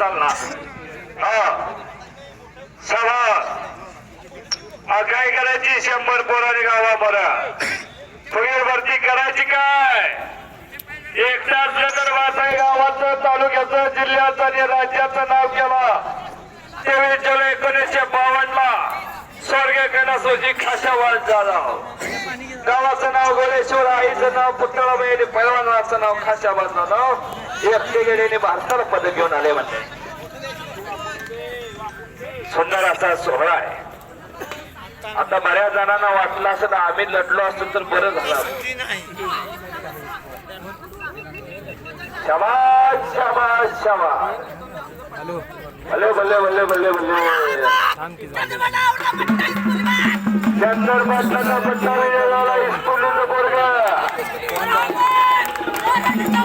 चालणार. हा. सभा हा काय करायची? शंभर पोराने गावा बरं फुगीर भरती करायची काय? एकटाच विदर्भाचं गावाचं तालुक्याचं जिल्ह्याचं आणि राज्याचं नाव केलं. तेवीस जुलै एकोणीसशे बावन्न ला स्वर्गीय कैलासोजी खाशावाड झाला गावाचं नाव गोरेश्वर आईचं नाव पुतळाबाई आणि पैलवानाचं नाव खाशाबाद झालं एकटे गेलेने भारताला पदक घेऊन आले म्हणजे सुंदर असा सोहळा आहे. आता बऱ्याच जणांना वाटलं असं आम्ही लढलो असतो तर बरं झालं शाबास शाबास हॅलो. भले भले भले भले भले. थांब की जाऊ दे. चंदर पाटलाचा पट्टा वेळेला इस्कुलीचं पोरग.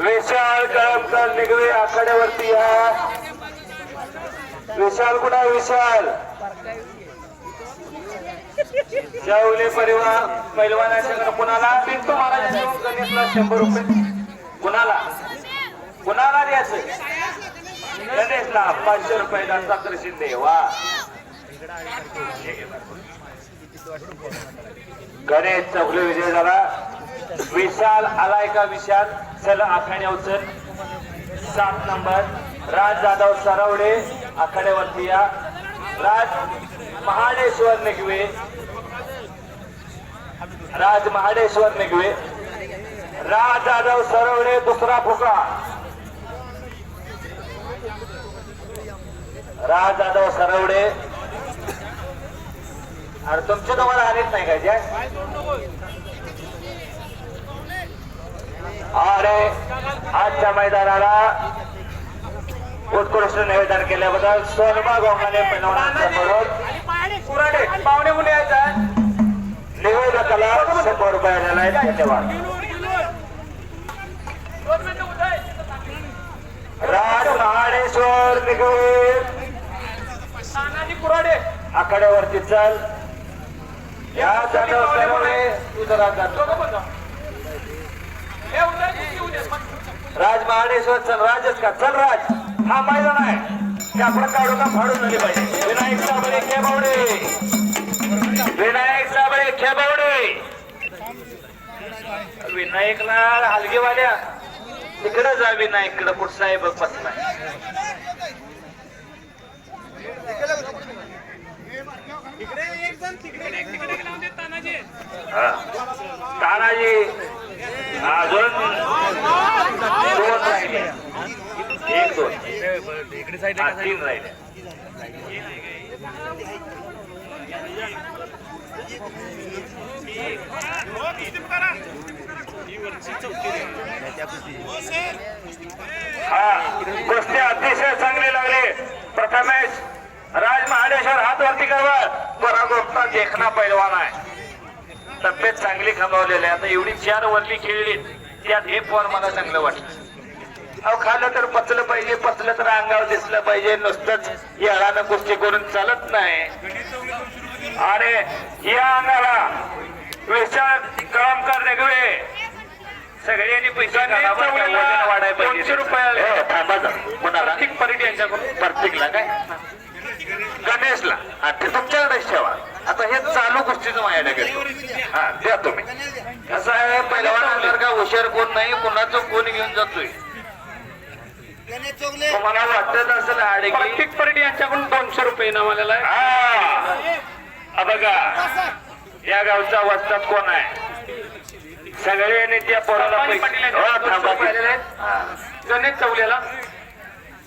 विशाल कळमकर निगवे आखाड्यावरती या विशाल कुठे विशाल. शाहुले परिवार पैलवानाच्या कुणाला? पिंटू महाराजांच्या गणेशला शंभर रुपये. कुणाला? कुणाला द्यायचं? गणेशला. पाचशे रुपये दत्तात्रय शिंदे. वा. गणेश चौगले विजय झाला. विशाल आलाय का विशाल चला आखाड्या उचल सात नंबर. राज जाधव सरावडे आखाड्यावरती या. राज महाडेश्वर निघवे. राज महाडेश्वर निघवे. राज जाधव सरवडे दुसरा फुका राज जाधव सरवडे. अरे तुमचे तुम्हाला आलेच नाही का अरे आजच्या मैदानाला उत्कृष्ट निवेदन केल्याबद्दल सोनमा कुराडे पाहुणे मुले निवेदकाला शंभर रुपये आलेला आहे. धन्यवाद. राज महाडेश्वर निगवे आखाड्यावरती चल. या जातो राज महाडेश्वर चल राजच का? चल राज. हा मैदान आहे. ते आपण काढू का फाडून झाली पाहिजे. विनायक साबळे खेबावडे. विनायक साबळे खेबावडे. विनायकला हलगेवाल्या. तिकडे जा विनायककडे कुठचा आहे बघ बसला तानाजी. अजून दोन राहिले एक दोन इकडे साईड हा, तीन राहिले. हा कुस्ती अतिशय चांगले लागले. प्रथमेश राज महाडेश्वर हात वरती करवा बरा गोष्ट देखना पैलवान आहे. तब्येत चांगली खमावलेली आहे. आता एवढी चार वरली खेळली त्यात हे पण मला चांगलं वाटलं. अहो खाल्लं तर पचलं पाहिजे पचलं तर अंगावर दिसलं पाहिजे. नुसतंच याळानं कुस्ती करून चालत नाही. अरे या अंगाला. विशाल कळमकर निगवे सगळ्यांनी पैसा वाढायला पाहिजे. दोनशे रुपये हो, थांबा. कुणाला? परीट यांच्याकडून. प्रत्येकला काय? गणेशला. हा ते तुमच्याकडेच ठेवा आता हे चालू गोष्टीचं माझ्याकडे हा द्या तुम्ही. कसं आहे पहिल्या का हुशार कोण नाही कोणाचं कोण घेऊन जातोय? तुम्हाला वाटत असेल आडे परीट यांच्याकडून दोनशे रुपये इनाम आलेला आहे. हा. हा बघा. या गावचा वस्तात कोण आहे? पैसे. आहेत. हो. हा. गणेश चौलेला.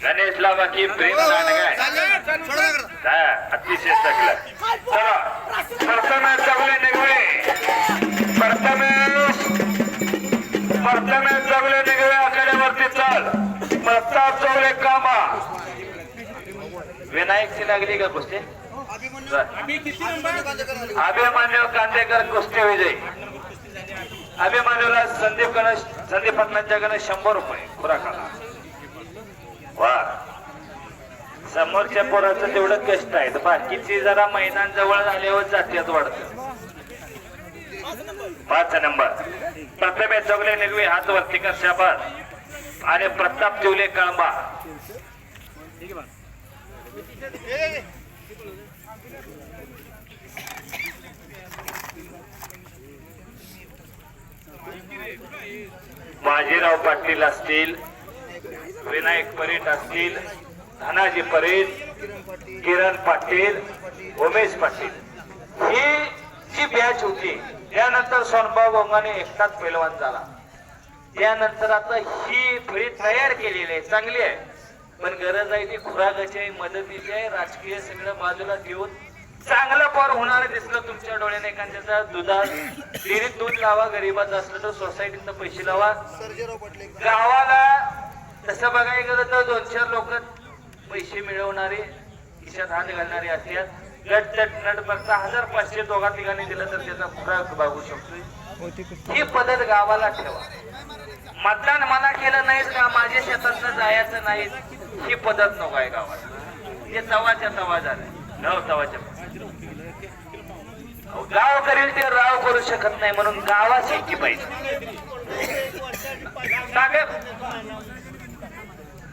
गणेशला बाकी प्रेम आहे हा, अतिशय चांगलं चला. प्रथमेश जगले निघवे. प्रथमेश प्रथमेश जगले निघवे. चल प्रताप चौले कामा विनायकची लागली का कुस्ती? अभिमान्य कांदेकर कुस्ती विजय. अभिमान्यूला संदीप गणेश संदीप पाटलांच्या गणेश शंभर रुपये खुराकाला. वा. समोरच्या पोराचं तेवढं कष्ट आहे बाकीची जरा मैदान जवळ झाल्यावर जातीयात वाढत. पाच नंबर. प्रथमे चौगले निगवे हात वरती कर शाबाद आणि प्रताप तिवले कळंबा. बाजीराव पाटील असतील विनायक परीट असतील धनाजी परीट किरण पाटील उमेश पाटील. ही जी बॅच होती त्यानंतर सोनबाब अंगाने एकटाच पैलवान झाला. त्यानंतर आता ही फळी तयार केलेली आहे चांगली आहे. पण गरज आहे ती खुराकाची आहे मदतीची आहे. राजकीय सगळं बाजूला घेऊन चांगलं पार होणार दिसलं तुमच्या डोळ्याने एखाद्याचा दुधात डेरीत दूध लावा गरीबाचं असलं तर सोसायटीत पैसे लावा. गावाला तसं बघायला गेलं तर दोन चार लोक पैसे मिळवणारे खिशात हात घालणारे असतात. गट चट नट बघता हजार पाचशे दोघा ठिकाणी दिलं तर त्याचा खुराक भागू शकतोय. ही पद्धत गावाला ठेवा. मतदान मला केलं नाहीच का? माझ्या शेतात जायचं नाही ही पद्धत नको आहे गावात. हे तवाच्या तवा झालं गाव तवाच्या गाव करील ते राव करू शकत नाही म्हणून गावाची एकी पाहिजे. साहेब.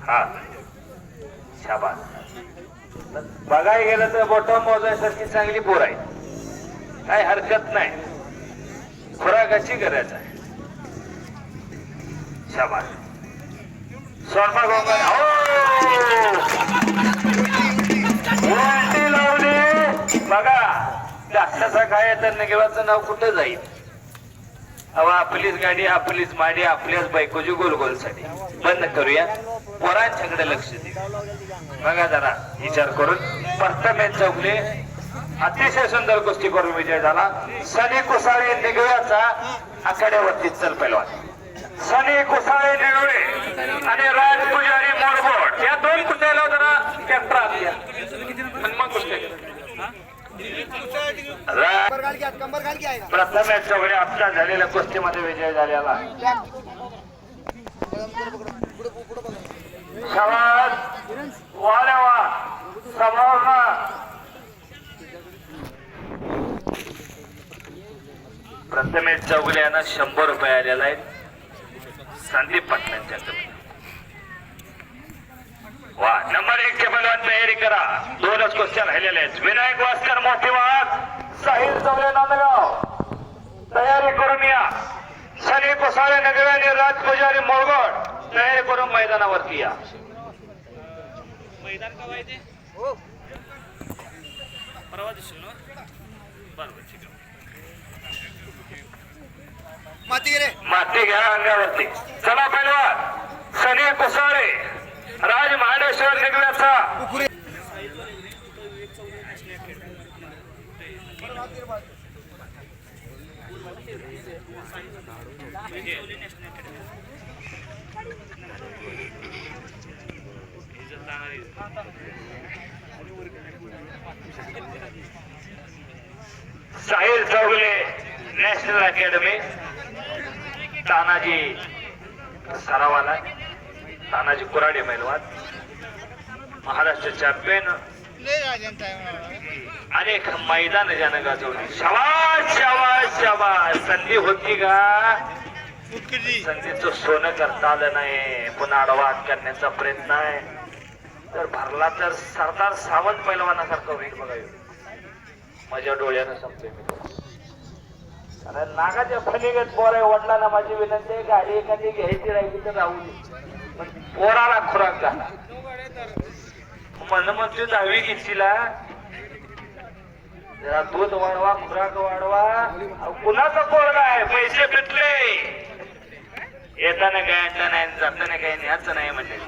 हा. शाबास. बघायला गेलं तर बोटा मोजायसारखी चांगली पोर आहे. काही हरकत नाही. खुराकाची गरज आहे. शाबास. सोनपा गोंगल वरती लावली. बघा जास्तचा काय तर नगेवाचं नाव कुठं जाईल? अवा आपलीच गाडी आपलीच माडी आपल्याच बायकोची गोलगोलसाठी. बंद करूया. पोरांच्याकडे लक्ष दे बघा जरा विचार करून. परतमेन चौकले. अतिशय सुंदर गोष्टी करून विजय झाला. सनी कुसाळे निगव्याचा आखाड्यावरती चल पैलवान. सनी कुसाळे निगवे आणि राज पुजारी मोरबोट या दोन कुस्त्याला जरा त्या आणल्या मग कुस्त्या प्रथम चौघडे आता झालेल्या कुस्तीमध्ये विजय झालेला. शवाद वाल्यावा समाज प्रथमेश चौगले यांना शंभर रुपये आलेला आहे संदीप पाटलांच्याकडे वा नंबर एक चे बलवान तयारी करा. दोनच क्वेश्चन राहिलेले आहेत. विनायक वास्कर मोठी वाघ. साहिल चौले नांदगाव. तयारी करून या. शनी कोसाळे नगरे आणि राज पुजारी मोरगोड. तयारी करून मैदानावरती या. मैदान हो. परवा दिवशी ना माती रे माती घ्या अंगावरती. चला पहिलवान सनी कोसाळे राज महाडेश्वर निगव्याचा साहिल चौगले नॅशनल अकॅडमी. तानाजी सरावाला. तानाजी कुराडे मैलवान. महाराष्ट्र चॅम्पियन अनेक मैदान ज्यानं गाजवली. शबाश शबाश शबाश संधी होती का? संधीचं सोनं करता आलं नाही. पुन्हा आडवा करण्याचा प्रयत्न आहे. तर भरला तर सरदार सावंत पैलवानासारखं होईल बघा. माझ्या डोळ्यानं सांगतोय अरे नागाच्या फलीगत पोर आहे वडिलांना माझी विनंती आहे गाडी एखादी घ्यायची राहिली तर राहू दे. पण पोराला खुराक झाला म्हणून मग तू दहावी घेतलीला. जरा दूध वाढवा खुराक वाढवा. अहो, कुणाचा पोरगा आहे? पैसे भेटले येताना काय आणलं नाही जाताना नाही न्यायचं नाही म्हणजे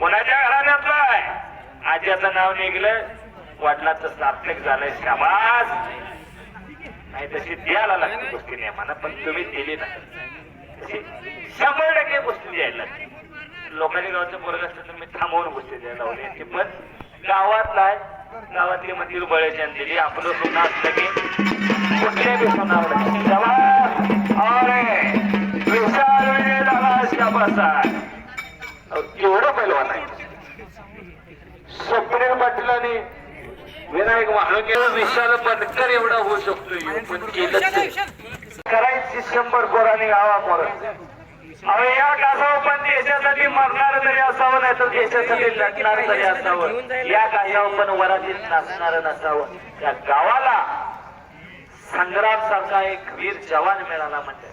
कोणाच्या घराण्यातला आहे आज्याचं नाव निघलं. वडिलाचं सार्थक झालंय. शाबास. नाही तशी द्यायला लागते गोष्टी नियमानं पण तुम्ही दिली नाही. तशी शंभर टक्के गोष्टी द्यायला लागते. लोकांनी गावचं पोरग असलं तर मी थांबवून गोष्टी द्यायला लावली याची पण गावातला आहे गावातली मंदिर बळ्याची दिली. आपलं सोनं असलं की कुठल्या बी सोनावर अरे विशाल विजय झाला शाबासा. केवढं पैलवान आहे. स्वप्नील पाटलाने विनायक महाळुंगे विशाल बनकर एवढा होऊ शकतो पण. करायची शंभर पोरांनी गावा पोर अहो या कासावर पण देशासाठी मरणार तरी असावं नाही तर देशासाठी लढणार तरी असावं. या कासावर पण वरातीत नाचणार नसावं. या गावाला संग्राम सारखा एक वीर जवान मिळाला म्हणजे.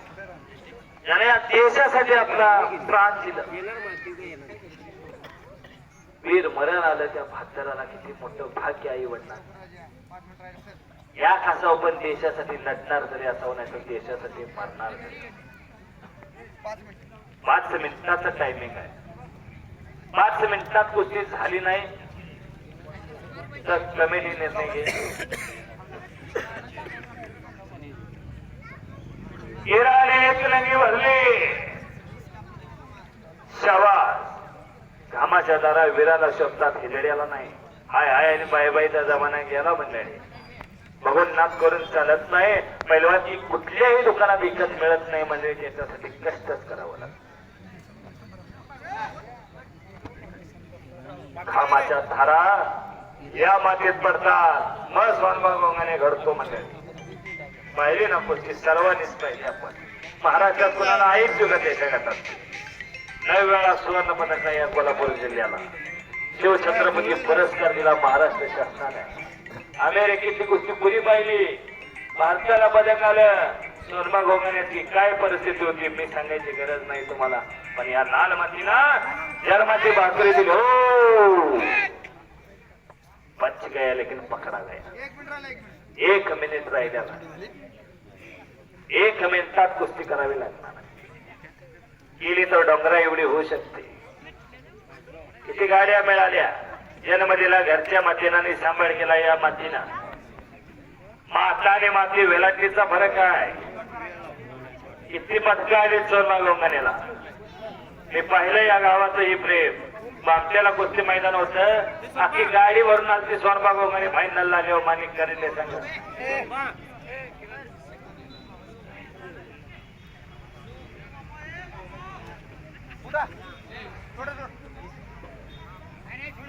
ज्याने या देशासाठी आपला प्राण दिलं. वीर मरण आलं त्या भातराला किती मोठं भाग्य आई वडणार या खासाव पण देशासाठी लढणार जरी असावं नाही तर देशासाठी मरणार पाच मिनिटाचा टायमिंग आहे. पाच मिनिटात गोष्टी झाली नाही तर कमिटी निर्णय घे. इराने एक लंगी भरली. शवास दारा विराला शब्दात हिजड्याला नाही. हाय हाय आणि बाय बायचा जमाना गेला मंडळी. बघून नाच करून चालत नाही. पैलवानची कुठल्याही दुकानात विकत मिळत नाही म्हणजे त्याच्यासाठी कष्टच करावं लागत. घामाच्या धारा या मातीत पडतात. मग स्वानभागाने घडतो म्हणजे पाहिली ना पुढची सर्वांनीच पाहिजे आपण. महाराष्ट्रात कुणाला आईच युगत देशा करतात नऊ वेळा सुवर्ण पदक या कोल्हापूर जिल्ह्याला. शिवछत्रपती पुरस्कार दिला महाराष्ट्र शासनाने. अमेरिकेतली कुस्ती पुरी पाहिली. भारताला पदक आलं. सोनमा घोगण्याची काय परिस्थिती होती मी सांगायची गरज नाही तुम्हाला. पण या लाल मातीला जन्माची भाकरी दिली. हो! पंच गया लेकिन पकडा गया. एक मिनिट राहिला एक मिनिट. एक मिनिट राहिल्याला एक मिनिटात कुस्ती करावी लागणार. गेली तर डोंगरा एवढी होऊ शकते. किती गाड्या मिळाल्या? जन्मदिला घरच्या मातीनाने सांभाळ केला या मातीनं. माता आणि माती वेलाटीचा फरक काय? किती पथकं आली चोरला गोंगानेला मी पाहिलं या गावाचं ही प्रेम. आपल्याला कुस्ती मैदान होत. अख्खी गाडी वरून आलती सोनबा गोंगाने फायनल लागल्यावर मानिक करेल सांग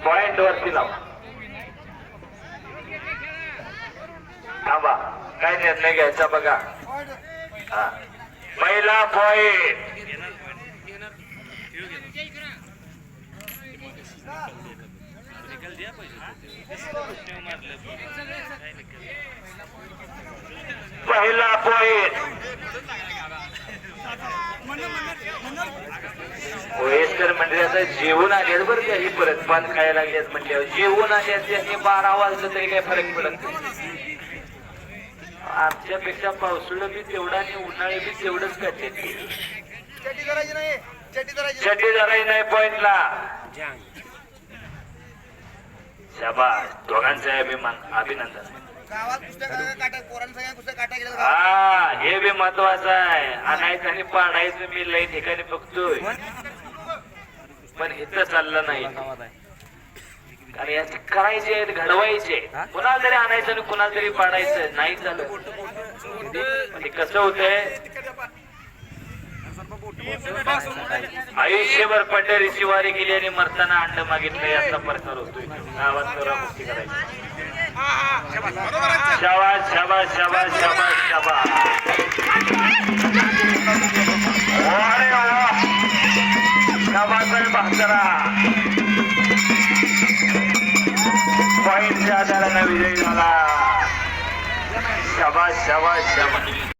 पॉइंट वरती लाव थांबा. काय निर्णय घ्यायचा बघा. पहिला पॉइंट पहिला पॉइंट वयस्कर मंडळाचा जेवून आलेत बरं त्या ही परत पान खायला लागलेत म्हणल्यावर जेवून आल्यात त्यांनी बारा वाजलं तरी काही फरक पडत नाही. आमच्यापेक्षा पावसाळं बी तेवढा आणि उन्हाळी बी तेवढंच नाही. चटी जराही नाही. पॉइंटला शाबास. दोघांचं अभिमान अभिनंदन. हा हे बी महत्वाचं आहे. आणायचं आणि पाडायचं मी लई ठिकाणी बघतोय. पण इथं चाललं नाही. आणि याचे करायचे आहेत, घडवायचे. कुणाला तरी आणायचं आणि कुणाला तरी पाडायचं. नाही पण हे कसं होतंय? आयुष्यभर पंढरीची वारी केली आणि मरताना अंड मागितलं याचा प्रकार होतोय. गावात करायची शाबाश शाबाश शाबाश शाबाश शाबाश अरे वा शाबास. आहे पॉईंटच्या आधारानं विजयी झाला शाबाश शाबाश शाबाश